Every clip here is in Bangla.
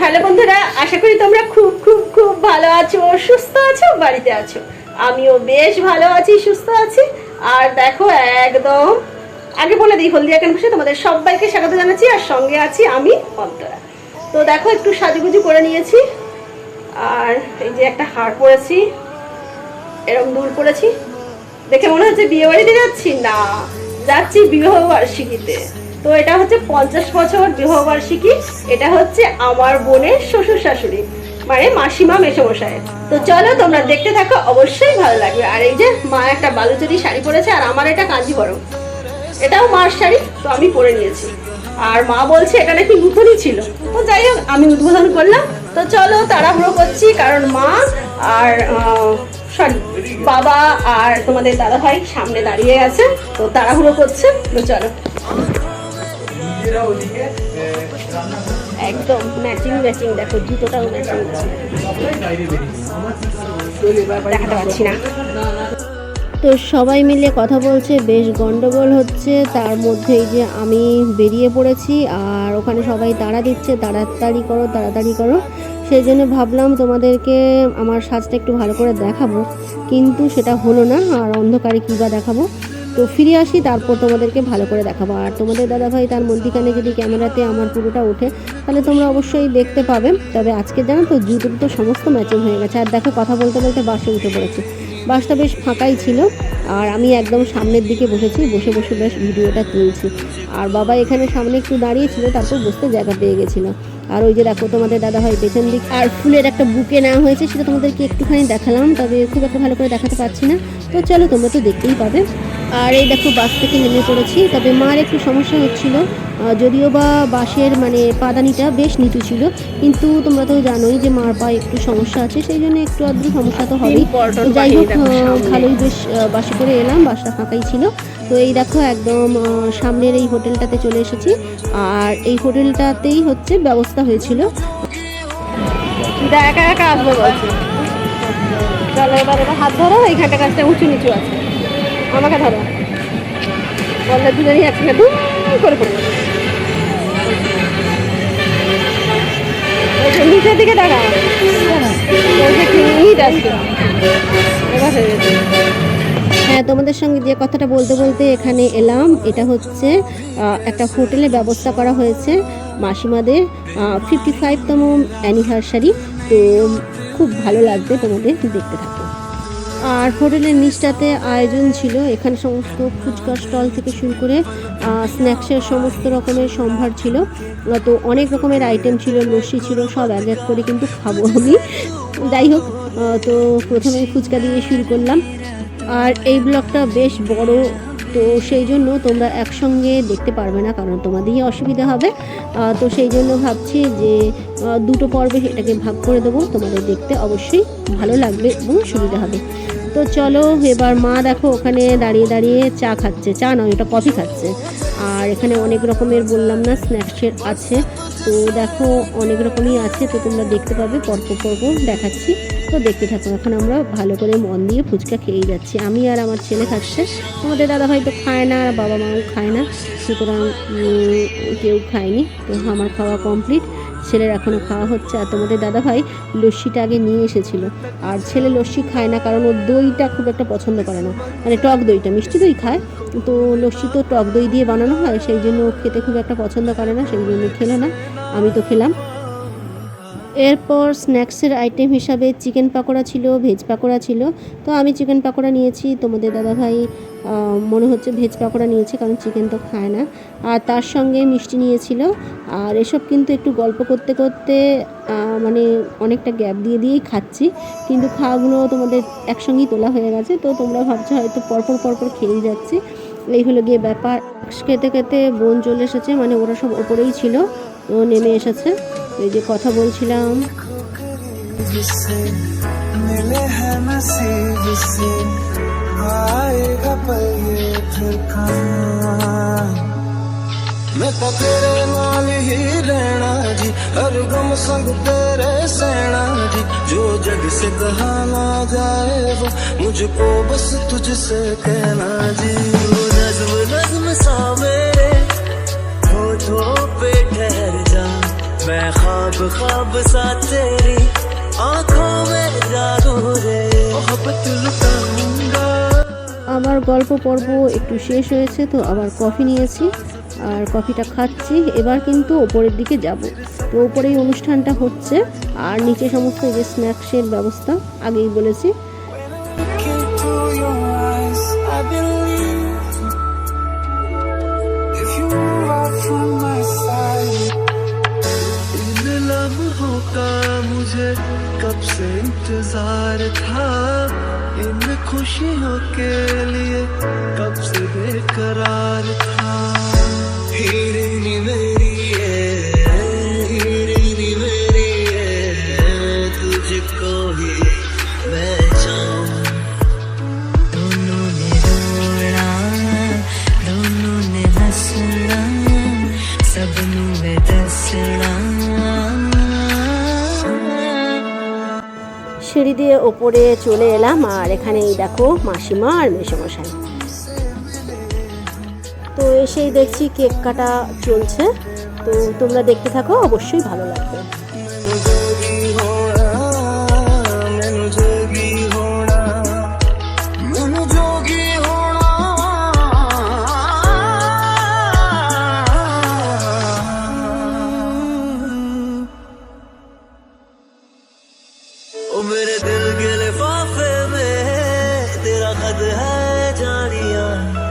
হ্যালো বন্ধুরা, আশা করি তোমরা খুব খুব খুব ভালো আছো, সুস্থ আছো, বাড়িতে আছো। আমিও বেশ ভালো আছি, সুস্থ আছি। আর দেখো, একদম, আগে বলে দিই, হলদিয়া ক্যাম্পাসে তোমাদের সবাইকে স্বাগত জানাচ্ছি, আর সঙ্গে আছি আমি অন্তরা। তো দেখো, একটু সাজুগুজু করে নিয়েছি। আর এই যে একটা হার পরেছি এরকম দুল পরেছি। দেখে মনে হচ্ছে বিয়ে বাড়িতে যাচ্ছি? না। যাচ্ছি বিবাহ বার্ষিকীতে তো এটা হচ্ছে পঞ্চাশ বছর বিবাহ বার্ষিকী এটা হচ্ছে আমার বোনের শ্বশুর শাশুড়ি মানে মাসিমা মেসমশাইয়ের তো চলো, তোমরা দেখতে থাকো, অবশ্যই ভালো লাগবে। আর এই যে মা একটা বালুচুরি শাড়ি পরেছে, আর আমার এটা কাঞ্জিভরম এটাও মার শাড়ি, তো আমি পরে নিয়েছি। আর মা বলছে, এটা নাকি নতুনই ছিল। তো যাই হোক, আমি উদ্বোধন করলাম। তো চলো, তাড়াহুড়ো করছি, কারণ মা আর সরি বাবা আর তোমাদের দাদা ভাই সামনে দাঁড়িয়ে আছে, তো তাড়াহুড়ো করছে। তো চলো। একদম ম্যাচিং ম্যাচিং দেখো, জুতোটাও ম্যাচিং দেখাতে পারছি না। তো সবাই মিলে কথা বলছে, বেশ গন্ডগোল হচ্ছে। তার মধ্যে এই যে আমি বেরিয়ে পড়েছি, আর ওখানে সবাই তাড়া দিচ্ছে, তাড়াতাড়ি করো তাড়াতাড়ি করো। সেই জন্য ভাবলাম তোমাদেরকে আমার সাজটা একটু ভালো করে দেখাবো। কিন্তু সেটা হলো না, আর অন্ধকারে কী বা দেখাবো? তো ফিরে আসি, তারপর তোমাদেরকে ভালো করে দেখাবো। আর তোমাদের দাদাভাই তার মধ্যিখানে যদি ক্যামেরাতে আমার পুরোটা ওঠে, তাহলে তোমরা অবশ্যই দেখতে পাবে। তবে আজকে জানো তো জুতো তো সমস্ত ম্যাচিং হয়ে গেছে। আর দেখো, কথা বলতে বলতে বাসে উঠে পড়েছে। বাসটা বেশ ফাঁকাই ছিল, আর আমি একদম সামনের দিকে বসেছি, বসে বসে বেশ ভিডিওটা তুলছি। আর বাবা এখানে সামনে একটু দাঁড়িয়েছিল তারপর বসতে জায়গা পেয়ে গেছিল। আর ওই যে দেখো তোমাদের দাদা হয় পেছন দিক। আর ফুলের একটা বুকে নেওয়া হয়েছে সেটা তোমাদেরকে একটুখানি দেখালাম তবে খুব একটা ভালো করে দেখাতে পারছি না। তো চলো তোমরা তো দেখতেই পাবে। আর এই দেখো বাস থেকে নেমে পড়েছি তবে মার একটু সমস্যা হচ্ছিল। যদিও বা বাসের মানে পাদানিটা বেশ নিচু ছিল কিন্তু তোমরা তো জানোই যে মার পায়ে একটু সমস্যা আছে সেই জন্য একটু আধটু সমস্যা তো হবেই। যাই হোক। ভালোই বেশ বাসে করে এলাম বাসটা ফাঁকাই ছিল। তো এই দেখো একদম সামনের এই হোটেলটাতে চলে এসেছি। আর এই হোটেলটাতেই হচ্ছে ব্যবস্থা হয়েছিল। একা একা এবার হাত কাজটা উঁচু নিচু আছে। আমাকে দিকে দেখা হ্যাঁ তোমাদের সঙ্গে যে কথাটা বলতে বলতে এখানে এলাম। এটা হচ্ছে একটা হোটেলে ব্যবস্থা করা হয়েছে মাসিমাদের ফিফটি ফাইভতম অ্যানিভার্সারি তো খুব ভালো লাগবে তোমাদের দেখতে থাকো আর হোটেলের নিচটাতে আয়োজন ছিল এখানে সমস্ত ফুচকা স্টল থেকে শুরু করে স্ন্যাক্সের সমস্ত রকমের সম্ভার ছিল। তো অনেক রকমের আইটেম ছিল, লস্যি ছিল, সব এক এক করে কিন্তু খাব আমি। যাই হোক তো প্রথমে ফুচকা দিয়ে শুরু করলাম। আর এই ব্লগটা বেশ বড়, তো সেই জন্য তোমরা একসঙ্গে দেখতে পারবে না, কারণ তোমাদেরই অসুবিধা হবে। তো সেই জন্য ভাবছি যে দুটো পর্বে এটাকে ভাগ করে দেবো, তোমাদের দেখতে অবশ্যই ভালো লাগবে এবং সুবিধা হবে। তো চলো, এবার মা দেখো ওখানে দাঁড়িয়ে দাঁড়িয়ে চা খাচ্ছে। চা নয়, ওটা কফি খাচ্ছে। আর এখানে অনেক রকমের বললাম না স্ন্যাক্সের আছে। তো দেখো, অনেক রকমই আছে, তো তোমরা দেখতে পাবে, পরপর পরপর দেখাচ্ছি। তো দেখতে থাকো এখন আমরা ভালো করে মন দিয়ে ফুচকা খেয়ে যাচ্ছি। আমি আর আমার ছেলে খাচ্ছে। আমাদের দাদাভাই তো খায় না, আর বাবা মাও খায় না। সুতরাং কেউ খায়নি। তো আমার খাওয়া কমপ্লিট। ছেলের এখনও খাওয়া হচ্ছে। আর তোমাদের দাদাভাই লস্যিটা আগে নিয়ে এসেছিল। আর ছেলে লস্যি খায় না, কারণ ও দইটা খুব একটা পছন্দ করে না। মানে টক দইটা, মিষ্টি দই খায়। তো লস্যি তো টক দই দিয়ে বানানো হয়, সেই জন্য খেতে খুব একটা পছন্দ করে না, সেই জন্য খেলো না। আমি তো খেলাম। এরপর স্ন্যাক্সের আইটেম হিসাবে চিকেন পাকোড়া ছিল, ভেজ পাকোড়া ছিল। তো আমি চিকেন পাকোড়া নিয়েছি। তোমাদের দাদাভাই মনে হচ্ছে ভেজ পাকোড়া নিয়েছে, কারণ চিকেন তো খায় না। আর তার সঙ্গে মিষ্টি নিয়েছিল। আর এসব কিন্তু একটু গল্প করতে করতে মানে অনেকটা গ্যাপ দিয়ে দিয়েই খাচ্ছি। কিন্তু খাওয়াগুলো তোমাদের একসঙ্গেই তোলা হয়ে গেছে। তো তোমরা ভাবছ হয়তো পরপর পরপর খেয়েই যাচ্ছি। এই হলো গিয়ে ব্যাপার। খেতে খেতে বোন চলে এসেছে মানে ওরা সব ওপরেই ছিল। ও নেমে এসেছে। এই যে কথা বলছিলাম ਮੈਂ ਤਾਂ ਤੇਰੇ ਨਾਲ ਹੀ ਰਹਿਣਾ ਜੀ ਹਰ ਗਮ ਸੰਗ ਤੇਰੇ ਸਹਿਣਾ ਜੀ ਜੋ ਜਗ ਸੇ ਕਹਾ ਨਾ ਜਾਏ ਵੋ ਮੁਝਕੋ ਬਸ ਤੁਝ ਸੇ ਕਹਿਣਾ ਜੀ ਨਜ਼ਮ ਨਜ਼ਮ ਸਾਵੇਂ वो मुझको बस तुझसे कहना जी वो नज्म नज्म सा ख्वाब सा तेरी आंखों में जादू रे मोहब्बत लुटाऊंगा আমার গল্প পর্ব একটু শেষ হয়েছে তো আবার কফি নিয়েছি আর কফিটা খাচ্ছি এবার কিন্তু ওপরের দিকে যাব তো ওপরেই অনুষ্ঠানটা হচ্ছে আর নিচে সমস্ত এই যে স্ন্যাক্সের ব্যবস্থা আগেই বলেছি পরে চলে এলাম, আর এখানেই দেখো মাসিমা আর মেসমশাই। তো এসেই দেখছি কেক কাটা চলছে, তো তোমরা দেখতে থাকো, অবশ্যই ভালো লাগবে। over the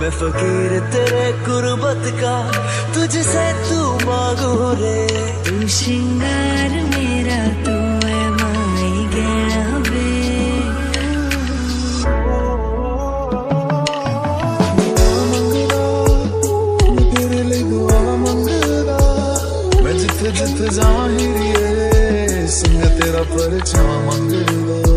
मैं फकीर तेरे गुर्बत का तुझसे तू मांगू रे। तू श्रृंगार मेरा तू है माई गहना वे तेरे लिए दुआ मंगदा मैं जिथे जिथे जाहिरिए संग तेरा परछा मंगदा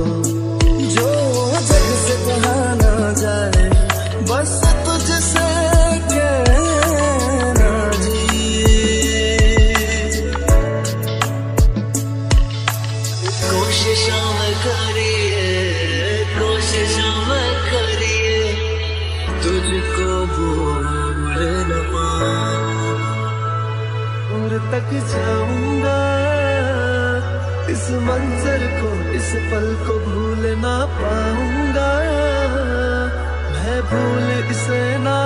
कोशिशों करिए कोशिशों करिए। तुझको भूल न जाऊँगा, इस मंजर को, इस पल को भूल पाऊँगा। मैं भूल इसे ना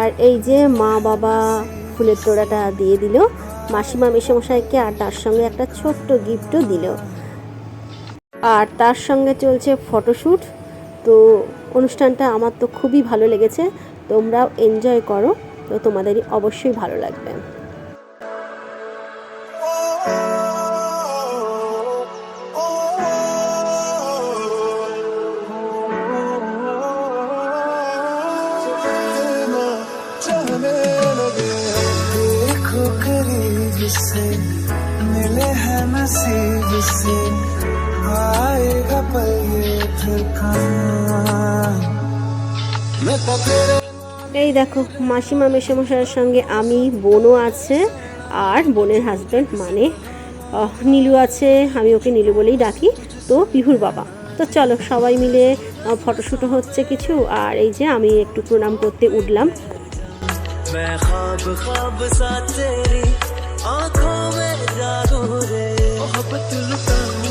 আর এই যে মা বাবা ফুলের তোড়াটা দিয়ে দিল, মাসিমা মেশামশাইকে আর তার সঙ্গে একটা ছোট্ট গিফটও দিল। আর তার সঙ্গে চলছে ফটোশ্যুট তো অনুষ্ঠানটা আমার তো খুবই ভালো লেগেছে, তোমরাও এনজয় করো। তো তোমাদেরই অবশ্যই ভালো লাগবে। से आएगा पल ये फिर कहाँ मैं तो तेरे এই দেখো মাসিমা মেসমশাইয়ের সঙ্গে আমি বোনও আছে আর বোনের হাজব্যান্ড মানে আহ, নীলু আছে আমি ওকে নীলু বলেই ডাকি তো পিহুর বাবা তো চলো সবাই মিলে ফটোশ্যুটও হচ্ছে কিছু আর এই যে আমি একটু প্রণাম করতে উঠলাম मैं ख्वाब ख्वाब सा तेरी आंखों में जागू रे मोहब्बत लुटाऊंगा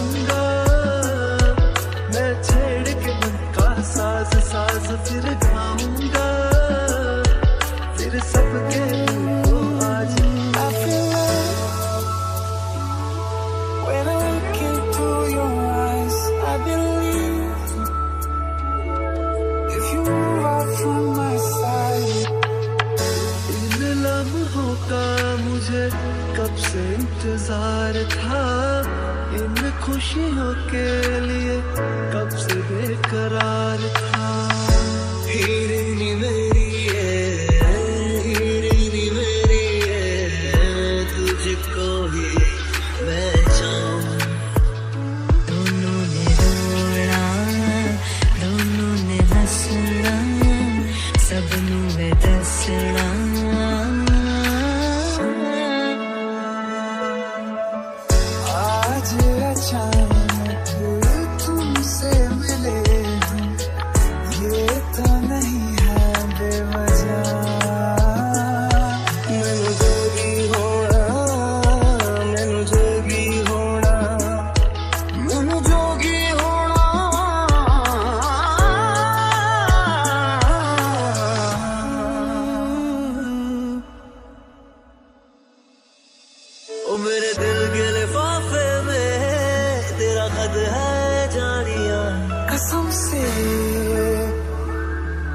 मेरे दिल के लिफाफे में तेरा खत है जानिया। कसम से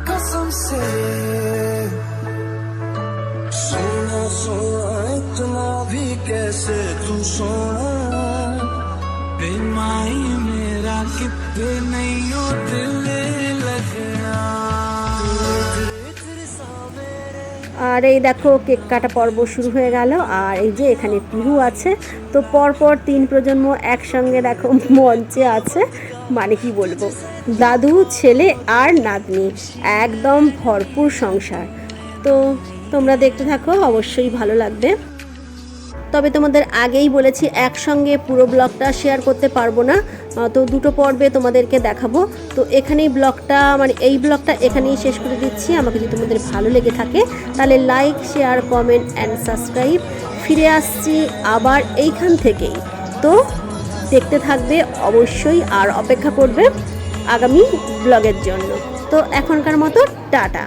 कसम से। सोना सोना इतना भी कैसे तू सोना? बेमाई मेरा कितने नहीं আর এই দেখো কেক কাটা পর্ব শুরু হয়ে গেল, আর এই যে এখানে পিহু আছে। তো পরপর তিন প্রজন্ম একসঙ্গে দেখো মঞ্চে আছে। মানে কি বলব? দাদু, ছেলে আর নাতনি, একদম ভরপুর সংসার। তো তোমরা দেখতে থাকো, অবশ্যই ভালো লাগবে। তবে তোমাদের আগেই বলেছি, একসঙ্গে পুরো ব্লগটা শেয়ার করতে পারব না। তো দুটো পর্বে তোমাদেরকে দেখাবো। তো এখানেই ব্লগটা মানে এই ব্লগটা এখানেই শেষ করে দিচ্ছি। আমাকে যদি তোমাদের ভালো লেগে থাকে, তাহলে like share comment and subscribe ফিরে আসছি আবার এইখান থেকেই। তো দেখতে থাকবে অবশ্যই আর অপেক্ষা করবে আগামী ব্লগের জন্য। তো এখনকার মতো, টাটা।